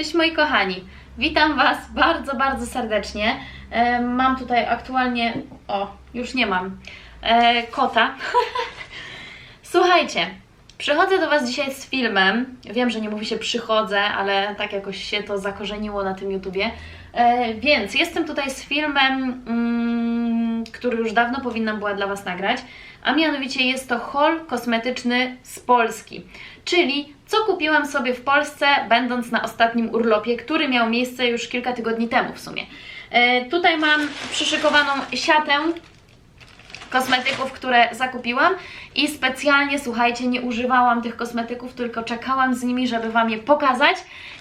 Cześć moi kochani, witam Was bardzo, bardzo serdecznie. E, mam tutaj aktualnie, o, już nie mam, e, kota. Słuchajcie, przychodzę do Was dzisiaj z filmem. Wiem, że nie mówi się przychodzę, ale tak jakoś się to zakorzeniło na tym YouTubie. E, więc jestem tutaj z filmem, mm, który już dawno powinnam była dla Was nagrać, a mianowicie jest to haul kosmetyczny z Polski. Czyli co kupiłam sobie w Polsce, będąc na ostatnim urlopie, który miał miejsce już kilka tygodni temu w sumie. E, tutaj mam przyszykowaną siatę kosmetyków, które zakupiłam i specjalnie, słuchajcie, nie używałam tych kosmetyków, tylko czekałam z nimi, żeby Wam je pokazać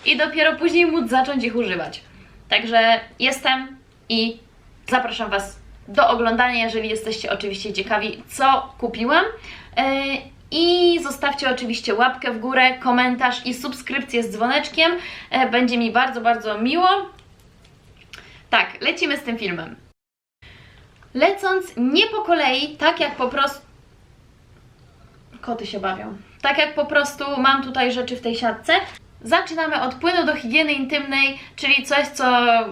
i dopiero później móc zacząć ich używać. Także jestem i zapraszam Was do oglądania, jeżeli jesteście oczywiście ciekawi, co kupiłam. Yy, I zostawcie oczywiście łapkę w górę, komentarz i subskrypcję z dzwoneczkiem. Yy, Będzie mi bardzo, bardzo miło. Tak, lecimy z tym filmem. Lecąc nie po kolei, tak jak po prostu. Koty się bawią. Tak jak po prostu mam tutaj rzeczy w tej siatce. Zaczynamy od płynu do higieny intymnej, czyli coś, co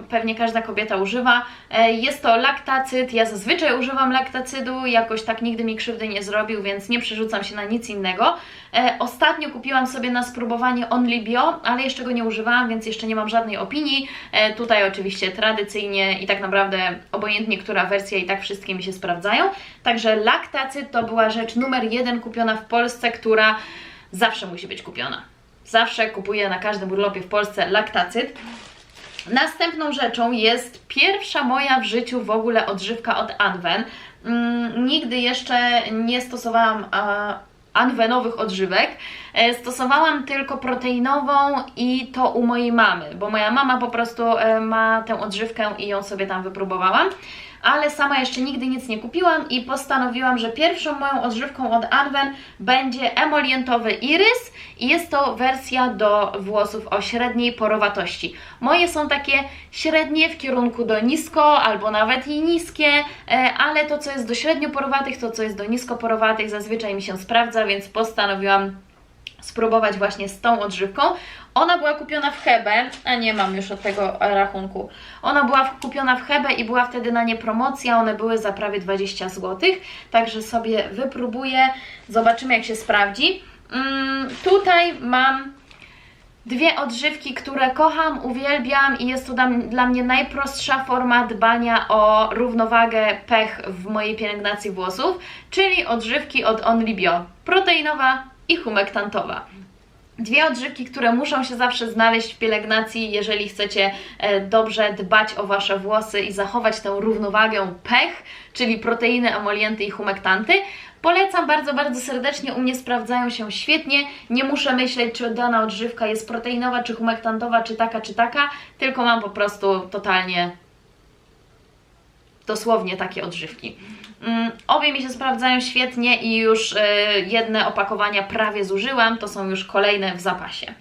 pewnie każda kobieta używa. E, Jest to laktacyt. Ja zazwyczaj używam laktacydu, jakoś tak nigdy mi krzywdy nie zrobił, więc nie przerzucam się na nic innego. E, Ostatnio kupiłam sobie na spróbowanie Only Bio, ale jeszcze go nie używałam, więc jeszcze nie mam żadnej opinii. E, Tutaj oczywiście tradycyjnie i tak naprawdę obojętnie która wersja i tak wszystkie mi się sprawdzają. Także laktacyt to była rzecz numer jeden kupiona w Polsce, która zawsze musi być kupiona. Zawsze kupuję na każdym urlopie w Polsce laktacyt. Następną rzeczą jest pierwsza moja w życiu w ogóle odżywka od Anwen. Mm, nigdy jeszcze nie stosowałam a, anwenowych odżywek. E, stosowałam tylko proteinową i to u mojej mamy, bo moja mama po prostu e, ma tę odżywkę i ją sobie tam wypróbowałam. Ale sama jeszcze nigdy nic nie kupiłam i postanowiłam, że pierwszą moją odżywką od Anwen będzie emolientowy irys i jest to wersja do włosów o średniej porowatości. Moje są takie średnie w kierunku do nisko albo nawet i niskie, e, ale to co jest do średnio porowatych, to co jest do nisko porowatych zazwyczaj mi się sprawdza, więc postanowiłam spróbować właśnie z tą odżywką. Ona była kupiona w Hebe, a nie mam już od tego rachunku. Ona była kupiona w Hebe i była wtedy na nie promocja, one były za prawie 20 zł, także sobie wypróbuję, zobaczymy jak się sprawdzi. Mm, tutaj mam dwie odżywki, które kocham, uwielbiam i jest to dla, mnie najprostsza forma dbania o równowagę pH w mojej pielęgnacji włosów, czyli odżywki od Only Bio, proteinowa i humektantowa. Dwie odżywki, które muszą się zawsze znaleźć w pielęgnacji, jeżeli chcecie e, dobrze dbać o Wasze włosy i zachować tę równowagę pech, czyli proteiny, emolienty i humektanty. Polecam bardzo, bardzo serdecznie, u mnie sprawdzają się świetnie. Nie muszę myśleć, czy dana odżywka jest proteinowa, czy humektantowa, czy taka, czy taka, tylko mam po prostu totalnie dosłownie takie odżywki. Mm, Obie mi się sprawdzają świetnie i już e, jedne opakowania prawie zużyłam, to są już kolejne w zapasie.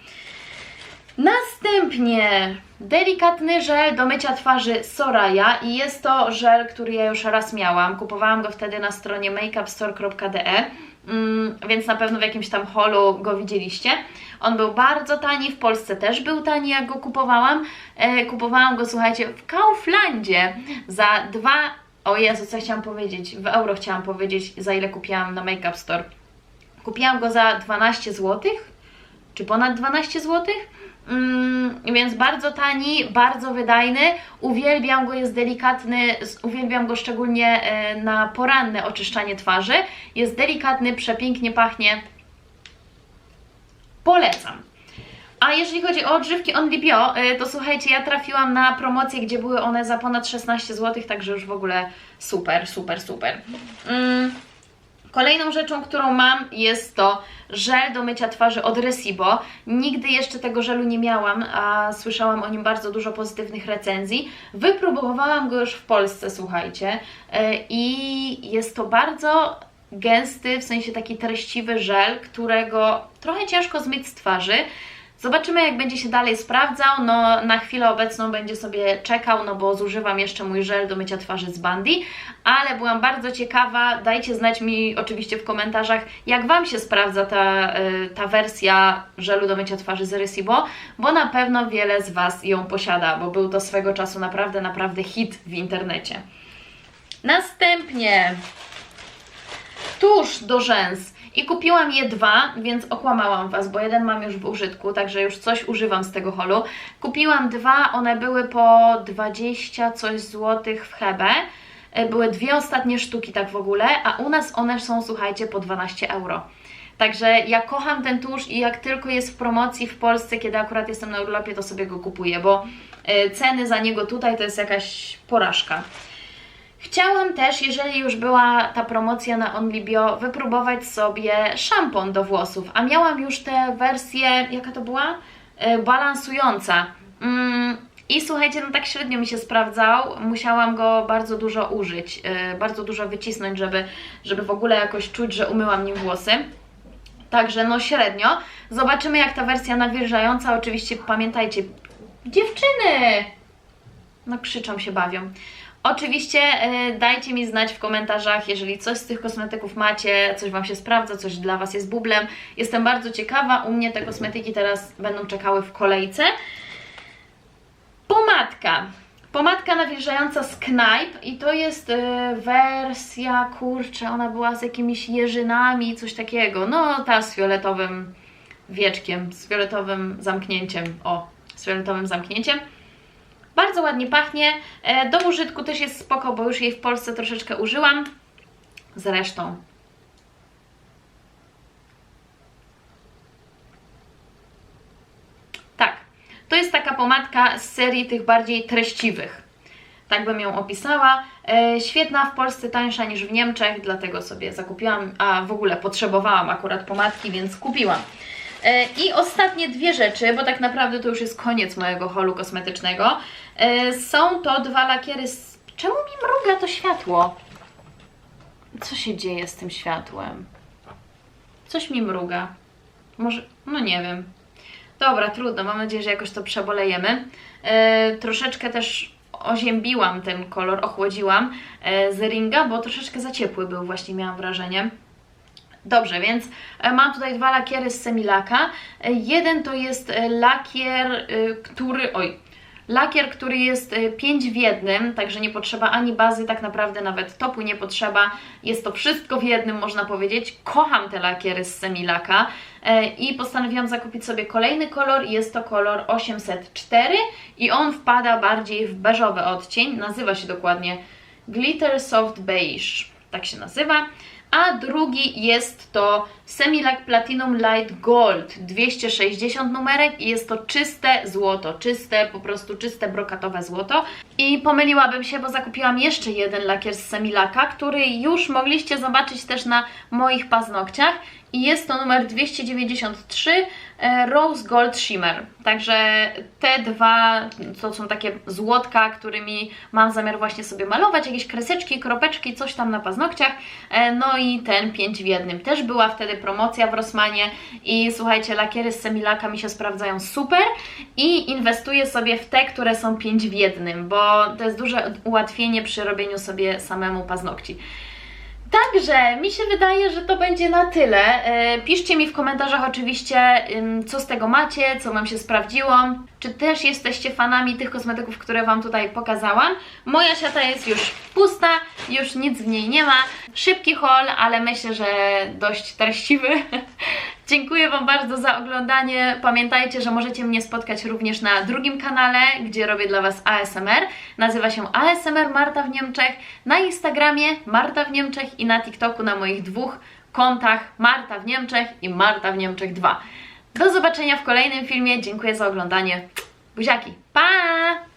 Następnie delikatny żel do mycia twarzy Soraya i jest to żel, który ja już raz miałam. Kupowałam go wtedy na stronie makeupstore.de, mm, więc na pewno w jakimś tam holu go widzieliście. On był bardzo tani, w Polsce też był tani, jak go kupowałam. E, kupowałam go, słuchajcie, w Kauflandzie za dwa o Jezu, co chciałam powiedzieć? W euro chciałam powiedzieć, za ile kupiłam na Makeup Store. Kupiłam go za 12 zł, czy ponad 12 zł. Mm, więc bardzo tani, bardzo wydajny. Uwielbiam go, jest delikatny. Uwielbiam go szczególnie e, na poranne oczyszczanie twarzy. Jest delikatny, przepięknie pachnie. Polecam. A jeżeli chodzi o odżywki Only Bio, y, to słuchajcie, ja trafiłam na promocję, gdzie były one za ponad 16 zł, także już w ogóle super, super, super. Mm. Kolejną rzeczą, którą mam jest to żel do mycia twarzy od Resibo. Nigdy jeszcze tego żelu nie miałam, a słyszałam o nim bardzo dużo pozytywnych recenzji. Wypróbowałam go już w Polsce, słuchajcie, y, i jest to bardzo gęsty, w sensie taki treściwy żel, którego trochę ciężko zmyć z twarzy. Zobaczymy, jak będzie się dalej sprawdzał. No, na chwilę obecną będzie sobie czekał, no bo zużywam jeszcze mój żel do mycia twarzy z Bandy, ale byłam bardzo ciekawa. Dajcie znać mi oczywiście w komentarzach, jak Wam się sprawdza ta, y, ta wersja żelu do mycia twarzy z Recibo, bo na pewno wiele z Was ją posiada, bo był to swego czasu naprawdę, naprawdę hit w internecie. Następnie tusz do rzęs. I kupiłam je dwa, więc okłamałam Was, bo jeden mam już w użytku, także już coś używam z tego holu. Kupiłam dwa, one były po 20 coś złotych w Hebe. Były dwie ostatnie sztuki tak w ogóle, a u nas one są, słuchajcie, po 12 euro. Także ja kocham ten tusz i jak tylko jest w promocji w Polsce, kiedy akurat jestem na urlopie, to sobie go kupuję, bo e, ceny za niego tutaj to jest jakaś porażka. Chciałam też, jeżeli już była ta promocja na OnlyBio, wypróbować sobie szampon do włosów, a miałam już tę wersję, jaka to była? E, balansująca. Mm, I słuchajcie, no tak średnio mi się sprawdzał, musiałam go bardzo dużo użyć, e, bardzo dużo wycisnąć, żeby, żeby w ogóle jakoś czuć, że umyłam nim włosy. Także no średnio. Zobaczymy jak ta wersja nawilżająca, oczywiście pamiętajcie, dziewczyny! No krzyczą się, bawią. Oczywiście e, dajcie mi znać w komentarzach, jeżeli coś z tych kosmetyków macie, coś Wam się sprawdza, coś dla Was jest bublem. Jestem bardzo ciekawa, u mnie te kosmetyki teraz będą czekały w kolejce. Pomadka. Pomadka nawilżająca z Knajp i to jest e, wersja, kurczę, ona była z jakimiś jeżynami, coś takiego. No ta z fioletowym wieczkiem, z fioletowym zamknięciem. O, z fioletowym zamknięciem. Bardzo ładnie pachnie. E, Do użytku też jest spoko, bo już jej w Polsce troszeczkę użyłam. Zresztą. Tak, to jest taka pomadka z serii tych bardziej treściwych. Tak bym ją opisała. E, świetna w Polsce, tańsza niż w Niemczech, dlatego sobie zakupiłam, a w ogóle potrzebowałam akurat pomadki, więc kupiłam. E, I ostatnie dwie rzeczy, bo tak naprawdę to już jest koniec mojego holu kosmetycznego. E, Są to dwa lakiery z... Czemu mi mruga to światło? Co się dzieje z tym światłem? Coś mi mruga. Może... no nie wiem. Dobra, trudno, mam nadzieję, że jakoś to przebolejemy. E, troszeczkę też oziębiłam ten kolor, ochłodziłam z ringa, bo troszeczkę za ciepły był, właśnie miałam wrażenie. Dobrze, więc e, mam tutaj dwa lakiery z Semilaka. E, Jeden to jest e, lakier, który, oj, lakier, który jest 5 w jednym, także nie potrzeba ani bazy, tak naprawdę nawet topu nie potrzeba. Jest to wszystko w jednym, można powiedzieć. Kocham te lakiery z Semilaka i postanowiłam zakupić sobie kolejny kolor jest to kolor 804 i on wpada bardziej w beżowy odcień, nazywa się dokładnie Glitter Soft Beige, tak się nazywa a drugi jest to Semilac Platinum Light Gold 260 numerek i jest to czyste złoto, czyste, po prostu czyste brokatowe złoto. I pomyliłabym się, bo zakupiłam jeszcze jeden lakier z Semilaka, który już mogliście zobaczyć też na moich paznokciach i jest to numer 293 e, Rose Gold Shimmer. Także te dwa to są takie złotka, którymi mam zamiar właśnie sobie malować, jakieś kreseczki, kropeczki, coś tam na paznokciach. E, No i ten 5 w jednym. Też była wtedy promocja w Rossmanie i słuchajcie, lakiery z Semilaka mi się sprawdzają super i inwestuję sobie w te, które są 5 w jednym, bo to jest duże ułatwienie przy robieniu sobie samemu paznokci. Także mi się wydaje, że to będzie na tyle. E, Piszcie mi w komentarzach oczywiście, co z tego macie, co Wam się sprawdziło. Czy też jesteście fanami tych kosmetyków, które Wam tutaj pokazałam. Moja siata jest już pusta, już nic w niej nie ma. Szybki haul, ale myślę, że dość treściwy. Dziękuję Wam bardzo za oglądanie. Pamiętajcie, że możecie mnie spotkać również na drugim kanale, gdzie robię dla Was ASMR. Nazywa się ASMR Marta w Niemczech. Na Instagramie Marta w Niemczech i na TikToku na moich dwóch kontach Marta w Niemczech i Marta w Niemczech 2. Do zobaczenia w kolejnym filmie. Dziękuję za oglądanie. Buziaki. Pa!